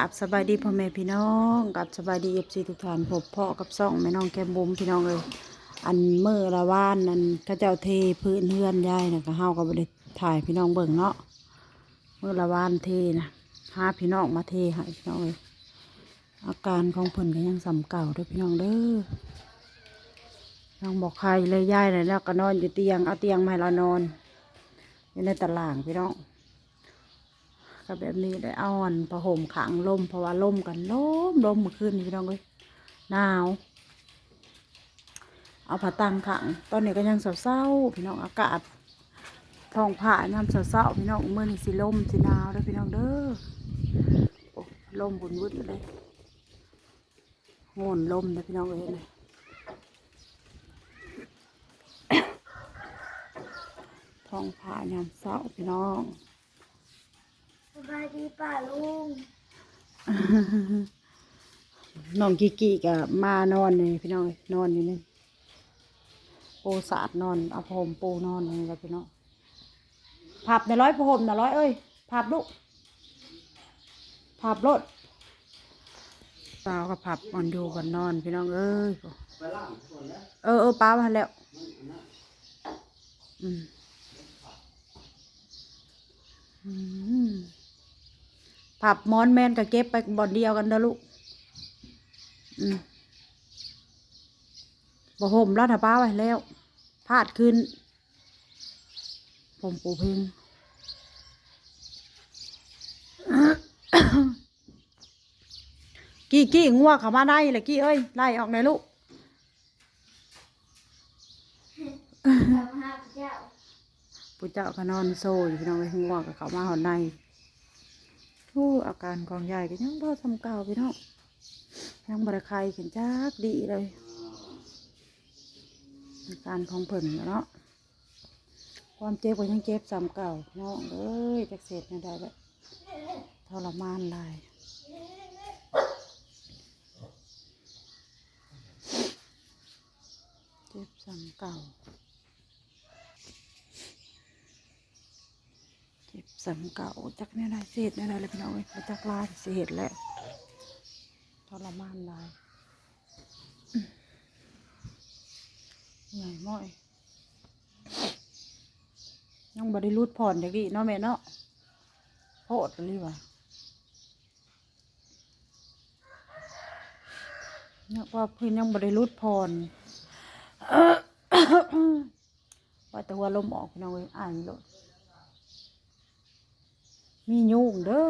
กับสบายดีพ่อแม่พี่น้องกับสบายดีเอฟซีทุกท่านพบพ่อกับซ่องแม่น้องแก้มบุ๋มพี่น้องเลยอันเมื่อละว่านนั่นข้าเจ้าเทพื้นเฮือนยายนะก็เฮาก็บ่ได้ถ่ายพี่น้องเบิ่งเนาะเมื่อละว่านเทนะหาพี่น้องมาเทให้พี่น้องเลยอาการของเพิ่นก็ยังสำเก่าเด้อพี่น้องเด้อยังบอกใครเลยยายเลยแล้วก็นอนอยู่เตียงเอาเตียงมาให้เรานอนอยู่ในตารางพี่น้อง ก็แบบนี้ได้เอาอันผ้าห่มขังลมเพราะว่าลมกันลมลมเมื่อคืนนี้พี่น้องเอ้ยหนาว เอาผ้าตังขัง ตอนนี้ก็ยังเศร้าๆพี่น้องอากาศท้องผ่าน้ำเศร้าๆพี่น้องเมื่อนี้สิลมสิหนาวเด้อพี่น้องเด้อลมบุญวุ้นเลยโงนลมเด้อพี่น้องเอ้ยนะท้องผ่าน้ำเศร้าพี่น้อง บายดีป่าลุงน้องกิกิก็มานอนนี่พี่น้องเอ้ยนอนอยู่นี่ปูสาดนอนเอาผมปูนอนนี่แหละพี่น้องผับในร้อยผ้าห่มนะร้อยเอ้ยผับลูกผับรถสาวก็ผับอ่อนดูก่อนนอนพี่น้องเอ้ยเออเออป้ามาแล้วอืมอืม ผับมอนแมนกับเก็บไปบ่อนเดียวกันเด้อลูกอืมบ่ห่มแล้วถ้าป้าไว้แล้วพาดขึ้น ผมปูเพิงกี้กี้งัวเขามาได้เลยกี้เอ้ยไล่ออกไหนอยลูกสามห้าเจ้าปู่เจ้าก็นอนโซ่อยู่พี่น้องไอ้ยงัวกับเขามาหอนใน โอ้อาการกองใหญ่ก็ยังบ่ทำเก่าพี่น้องยังบริใครขึ้นจักดีเลยอาการของเพิ่นเนาะความเจ็บก็ยังเจ็บซ้ำเก่าพี่น้องเอ้ยจักเสร็จไม่ได้แล้วทรมานลายเจ็บซ้ำเก่า เจ็บซ้ำเก่าจักเนี่ยได้เศษเนี่ยได้เลยพี่น้องเอ้ยจักลายเศษแหละทรมานหลายอื้อใหญ่ม้อยยังบ่ได้รูดผ่อนอย่างนี้เนาะแม่เนาะโพดเลยว่ะเนี่ยว่าเพิ่นยังบ่ได้รูดผ่อนว่าแต่ว่าลมออกพี่น้องเอ้ยอ่านโลด มียุงเด้อ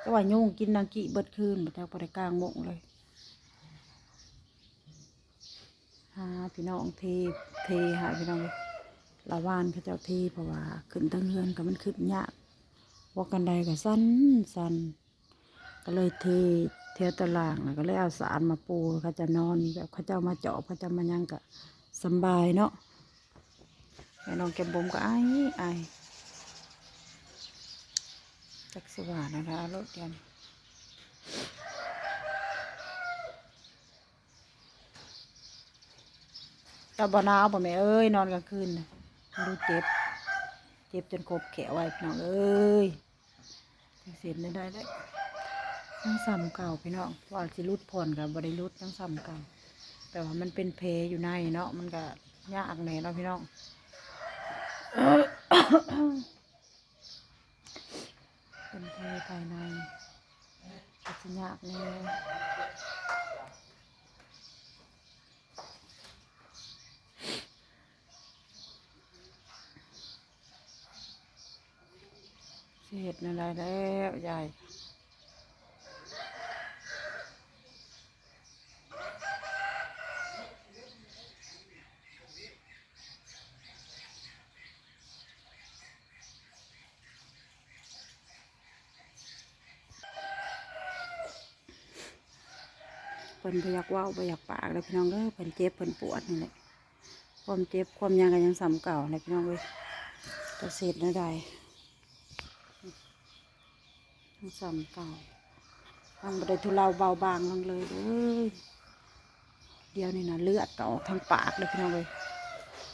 แต่ว่ายุงกินนางกิเบิดคืนบ่จักบ่ได้กลางมงเลยหาพี่น้องเทเทหาพี่น้องเลยละวานเขาเจ้าเทเพราะว่าขึ้นตั้งเฮือนก็มันขึ้นยากว่ากันใดก็สั้นสั้นก็เลยเทเทตารางแล้วก็เลยเอาสารมาปูเขาจะนอนแบบเขาเจ้ามาเจาะเขาจะมายังก็สบายเนาะแม่น้องแก้มบมก็ไอ้ไอาย จักสว่านนะคะรถเดียนตาบนาวป่ะแม่เอ้ย นอนกลางคืนดูเจ็บ เจ็บจนครบแขวไว้พี่น้องเอ้ยเสียนได้ได้ได้ยังซ้ำเก่าพี่น้องว่าสิรุดผ่อนกับบริรุดยังซ้ำเก่าแต่ว่ามันเป็นเพอยู่ในเนาะมันก็ยากแหน่เนาะพี่น้อง เป็นเพภายในก็สิยากแน่สิเห็ดอะไรแล้วยาย พิ่นบ่อยากเว้าบ่อยากปากเลยพี่น้องเด้อเพิ่นเจ็บเพิ่นปวดนี่แหละความเจ็บความยังก็ยังซ้ำเก่าเลยพี่น้องเว้ยกระเสร็จได้ได้ยังซ้ำเก่าทำบ่ได้ทุเลาเบาบางลงเลยเด้อเดี๋ยวนี่นะเลือดก็ออกทางปากเลยพี่น้องเว้ย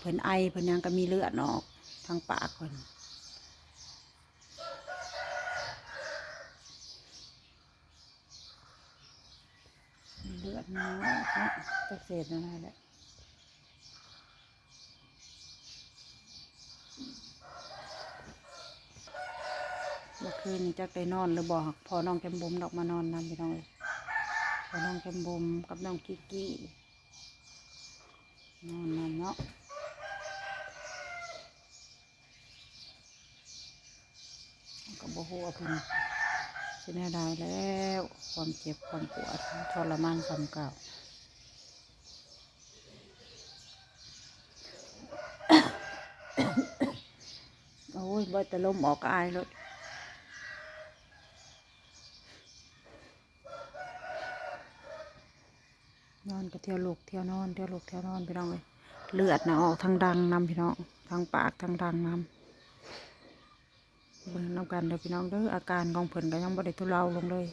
เพิ่นไอเพิ่นยังก็มีเลือดออกทางปากเพิ่น เลือดน้อยนะจักเศษอะไรแหละเมื่อคืนนี้จักได้นอนหรือบอกพอน้องแกมบุมดอกมานอนนำพี่น้องเลยพอน้องแกมบุมกับน้องกิกกี้นอนนำเนาะก็บ่ฮู้ว่าเพิ่น สิแน่ได้แล้ว ความเจ็บความปวดทรมานสำเก่าโอ้ยบ่แต่ลมออกก็อายเลยนอนก็เที่ยวลูกเที่ยวนอนเที่ยวลูกเที่ยวนอนพี่น้องเลยเลือดนะออกทางดังนำพี่น้องทางปากทางดังนำ เบิ่งนำกันเด้อพี่น้องเด้ออาการของเพิ่นก็ยังบ่ได้ทุเลาลงเลย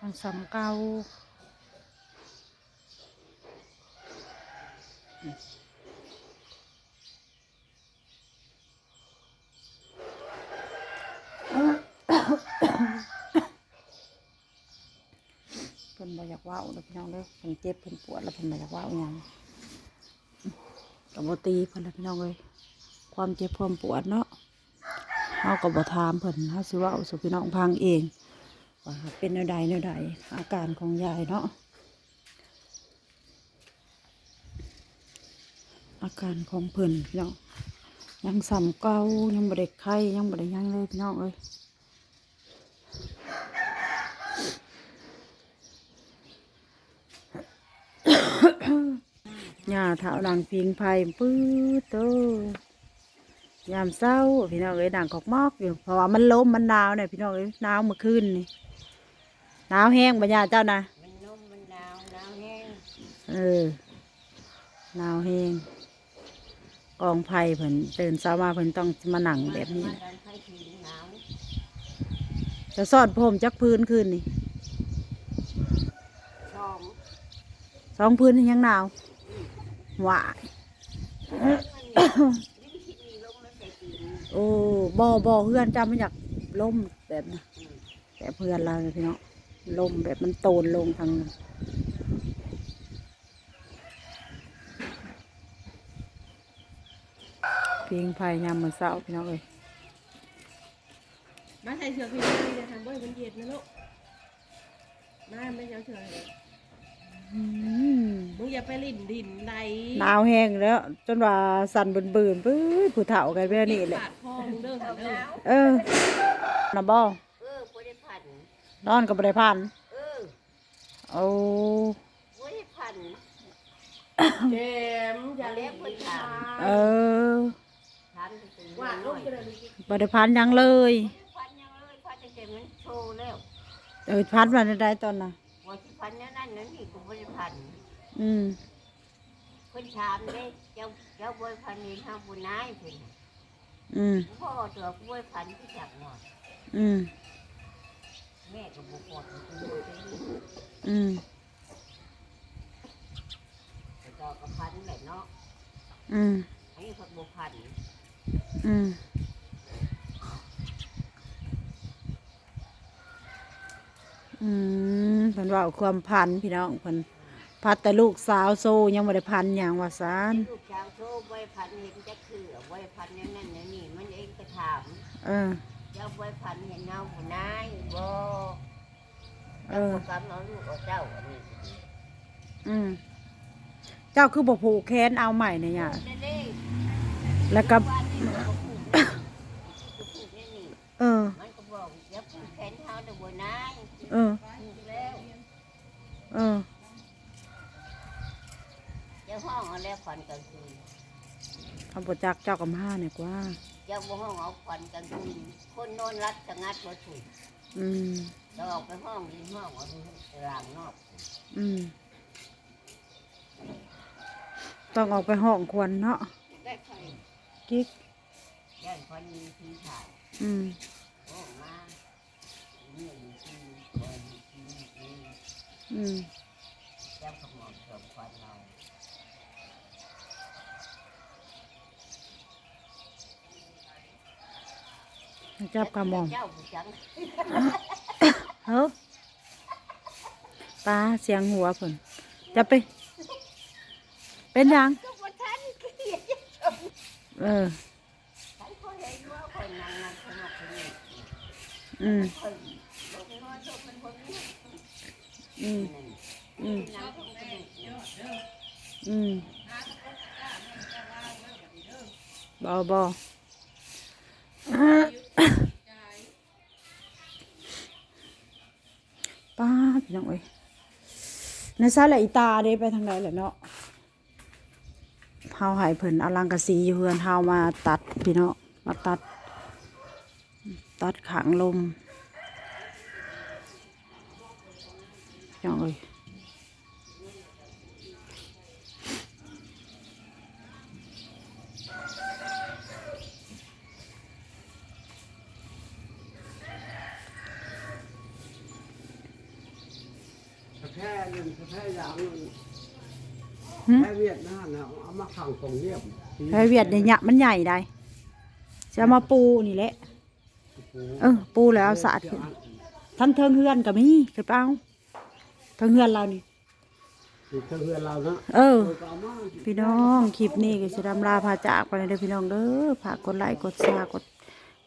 ยังสำเก่าเพิ่นบ่อยากว้าเด้อพี่น้องเด้อเพิ่นเจ็บเพิ่นปวดแล้วเพิ่นบ่อยากว้าอหยังก็บ่ตีเพิ่นแล้วพี่น้องเอ้ยความเจ็บความปวดเนาะ เฮาก็บ่ถามเพิ่นเฮาสิว้าสู่พี่น้องพังเองว่าเป็นแนวใดแนวใดอาการของยายเนาะอาการของเพิ่นพี่น้องยังสำเก่ายังบ่ได้ไข้ยังบ่ได้หยังเลยพี่น้องเอ้ยหญ้าเท้าดังพิงไผ่ปื้อโต ยามเศร้าพี่น้องเอ้ยด่างกอกมอกอยู่เพราะว่ามันลมมันหนาวเนี่ยพี่น้องเอ้ยหนาวเมื่อคืนนี่หนาวแห้งปัญญาเจ้านะมันนุ่มมันหนาวหนาวแห้งเออหนาวแห้งกองไผ่เพิ่นตื่นเช้ามาเพิ่นต้องมาหนังแบบนี้มานะดันไฟผีหนาวจะซ่อนผมจักพื้นคืนนี่สองสองพื้นนี่ยังหนาวหวายลิ้นที่มีลมมันใส่ ตีนโอ้บ่บ่เพื่อนจำไม่อยากล่มแบบนะแต่เพื่อนเราเนี่ยพี่น้องล่มแบบมันโตนลงทางนั้นเพียงภายยามมือเศร้าพี่น้องเลยมาใส่เสื้อพี่พี่จะทำบ่อยมันเย็นนะลูกมาไม่เจ้าเฉยเลยอืมมึงอย่าไปลิ่นดินไหลหนาวแห้งแล้ว จนว่าสั่นเบิ่นๆปื้ยผู้เฒ่ากันไปแล้วนี่แหละปาดพ่อมึ งเด้อค่ะเด้อเออนะบ่เออบ่ได้พันนอนกับบ่ได้พันเออโอ้บ่ได้พันเจมอย่าเล็เล็บบเพิ่เพิ่นนถาถามมเออถามจะตื่นว่าว่าลูลูกกจะจะได้บ่ได้พันหยังเลยพันยังเลยพันจะเก็บมันโชว์แล้วเออพันมาได้ตอนน่ะว่าที่พันนั้นนั่นนั่นนี่กูบ่ได้พันอืมเพิ่นถามเด้เจ้าเจ้าบ่ได้พันเห็นเฮาบ่นายเพิ่น อืมพ่อตัวกูบ่ได้พันที่จักหมดอืมแม่ก็บ่ปลดกูบ่ได้ยินอืมแต่ก็ก็พันแหละเนาะอืมอันนี้เขาบ่พันอืมอืมเพิ่นเว่าความพันพี่น้องเพิ่นพัดแต่ลูกสาวโซยังบ่ได้พันหยังว่าซานลูกช้าง โซ่บ่ได้พันเห็นจักคือบ่ได้พันอย่างนั้นอย่างนี้มันเองก็ถามเออเจ้าบ่ได้พันเห็นเงาผู้นายบ่เออบ่กำเอาลูกเอาเจ้าอันนี้อืมเจ้าคือบ่ผูกแขนเอาใหม่เนี่ยย่านั่นเด้แล้วก็ว่านี่มันก็ผูกนี่ก็ผูกนี่นี่เออมันก็บอกอย่าผูกแขนเฮาเด้อบ่นายเออผูกแล้วเออ เจ้าห้องเอาแล้วฝันกลางคืนคำปจักเจ้ากับห้าเนี่ยกว่า เจ้าบ่ห้องเอาฝันกลางคืนคนนอนรัดจะงัดบ่ถูกอืม เราออกไปห้องนี้ห้องเอาดูหลังนอกอืม ต้องออกไปห้องควรเนาะได้ไฟกิ๊ก ย่านคนมีทีถ่ายอืม โอ้มาเนี่ยมีทีคอยมีทีนี่อืม เจ้าขมอดสมควันเรา จับกระหม่อมเจ้าผู้จังเฮ้อป้าเสียงหัวเพิ่นจะไป เป็นหยังก็บ่ทันเกลียดเออฉันก็เห็นว่าคนนั่งนั่งสนุกสนุกอืมคนบอกให้ว่าโชคเป็นคนนี้อืมอืมนั่งสนุกสนุกอืมบอบอป้า พี่น้องเอ้ยในซาละอีตาเด้ไปทางไหนแหละเนาะเฮาหายเพิ่นเอาลังกะสีอยู่เฮือนเฮามาตัดพี่เนาะมาตัด ตัดขังลมพี่น้องเอ้ย แพ้หนึ่งแพ้ยางหนึ่งหึแพ้เวียดนามนะเอามาขังตรงเรียบไผเวียดเนี่ยหยะมันใหญ่ได้จะเอามาปูนี่แหละ เออ ปูแล้วเอาสาดขึ้นทั้งเทิงเฮือนก็มีคือเปล่าเทิงเฮือนเรานี่ ติดเครื่องเรือนเรานะเออ โดยก็เอามาพี่น้องคลิปนี้ก็สิดำลาพาจากไปเลยเด้อพี่น้องเด้อฝากกดไลค์กดแชร์กด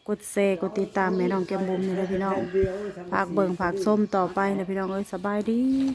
กดแชร์กดติดตามแม่น้องแก้มบุ๋มนี่เด้อพี่น้องเดียวฝากเบิ่งฝากส้มต่อไปนะพี่น้องเอ้ยสบายดี